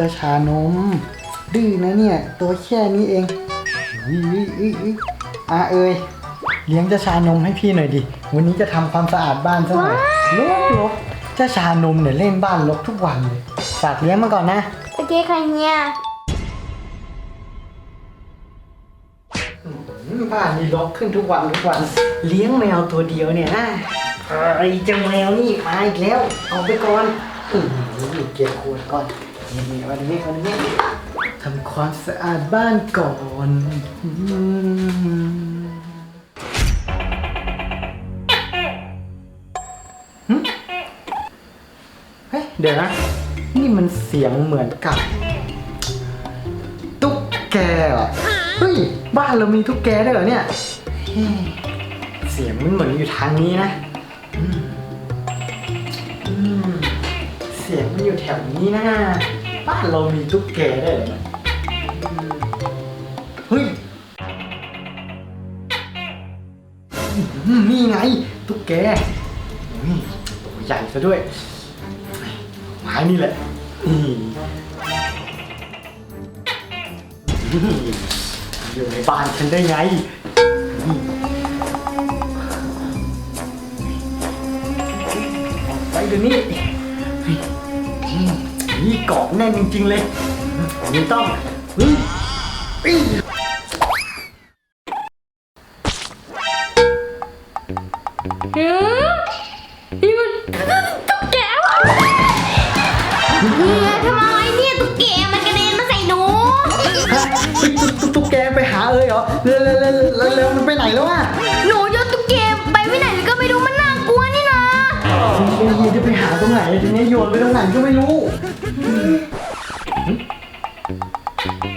เจ้าชานม ดื้อนะเนี่ย ตัวแค่นี้เองอุ๊ยอุ๊ยอุ๊ยอุ๊ยอะเอ้ยเลี้ยงเจ้าชานมให้พี่หน่อยดิ วันนี้จะทำความสะอาดบ้านซะหน่อยรกรกเจ้าชานมเนี่ยเล่นบ้านรกทุกวันเลย ฝากเลี้ยงมาก่อนนะ โอเคค่ะเฮียอืมบ้านนี่รกขึ้นทุกวันทุกวัน เลี้ยงแมวตัวเดียวเนี่ยนะไอ้เจ้าแมวนี่มาอีกแล้ว เอาไปก่อนอืมเก็บขวดก่อน นี่นี่วันนี้วันนี้ทำความสะอาดบ้านก่อนเฮ้ยเดี๋ยวนะ นี่มันเสียงเหมือนกับ ตุ๊กแกเหรอเฮ้ย บ้านเรามีตุ๊กแกด้วยเหรอเนี่ยเฮ้ยเสียงมันเหมือนอยู่ทางนี้นะอืมอืมเสียงมันอยู่แถวนี้นะ บ้านเรามีตุ๊กแกได้เหรอเนี่ยเฮ้ยอืมนี่ไงตุ๊กแกอุ้ยตัวใหญ่ซะด้วยไม้นี่แหละนี่อยู่ในบ้านฉันได้ไงไปเดี๋ยวนี้ นี่เกาะแน่นจริงๆเลยนี่ต้องเฮ้ยเฮ้ยหือนี่มันตุ๊กแกวะเฮียทำไมเนี่ยตุ๊กแกมันกระเด็นมาใส่หนู ฮะตุ๊กตุ๊กตุ๊กแกไปหาเอ้ยเหรอเร็วเร็วเร็วเร็วเร็วมันไปไหนแล้วอะหนูโยนตุ๊กแกไปไม่ไหนก็ไม่รู้มันน่ากลัวนี่นะเฮ้ยจะไปหาตรงไหนทีนี้โยนไปตรงไหนก็ไม่รู้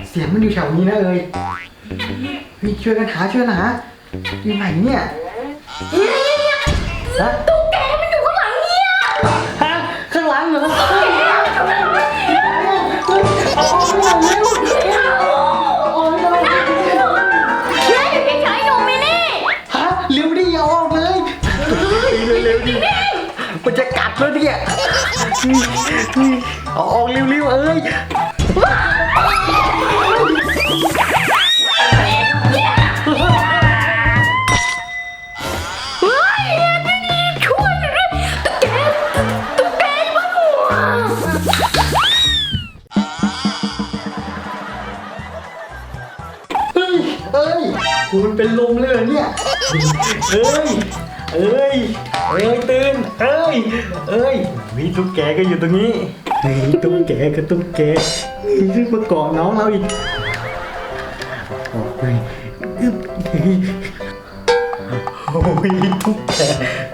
เสียงมันอยู่แถวนี้นะเอ้ยเฮ้ยช่วยกันหาช่วยกันหาอยู่ไหนเนี่ยเฮียเฮียเฮียฮะตุ๊กแกมันอยู่ข้างหลังเฮียฮะข้างหลังเหรอเฮ้ยเฮียมันอยู่ข้างหลังเฮียเอาออกไปหน่อยเร็วเอาออกไปหน่อยเฮียอยู่เฉยๆหนูไม่นี่ฮะเร็วดิเอาออกเลยเร็วๆดิมันจะกัดแล้วเนี่ยเอาออกเร็วๆเอ้ย เฮ้ยเอ้ยคุณเป็นลมเลยเหรอเนี่ย เอ้ย เอ้ย เอ้ยตื่น เอ้ย เอ้ยมีตุ๊กแกก็อยู่ตรงนี้มีตุ๊กแกก็ตุ๊กแกมีมาเกาะน้องเราอีกออกไปอึ๊บ โอ้ยตุ๊กแก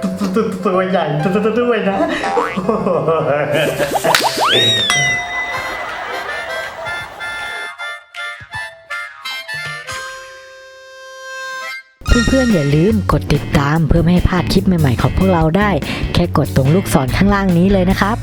ตัวตัวตัวใหญ่ตัวตัวด้วยนะเพื่อนๆอย่าลืมกดติดตามเพื่อไม่ให้พลาดคลิปใหม่ๆของพวกเราได้ แค่กดตรงลูกศรข้างล่างนี้เลยนะครับ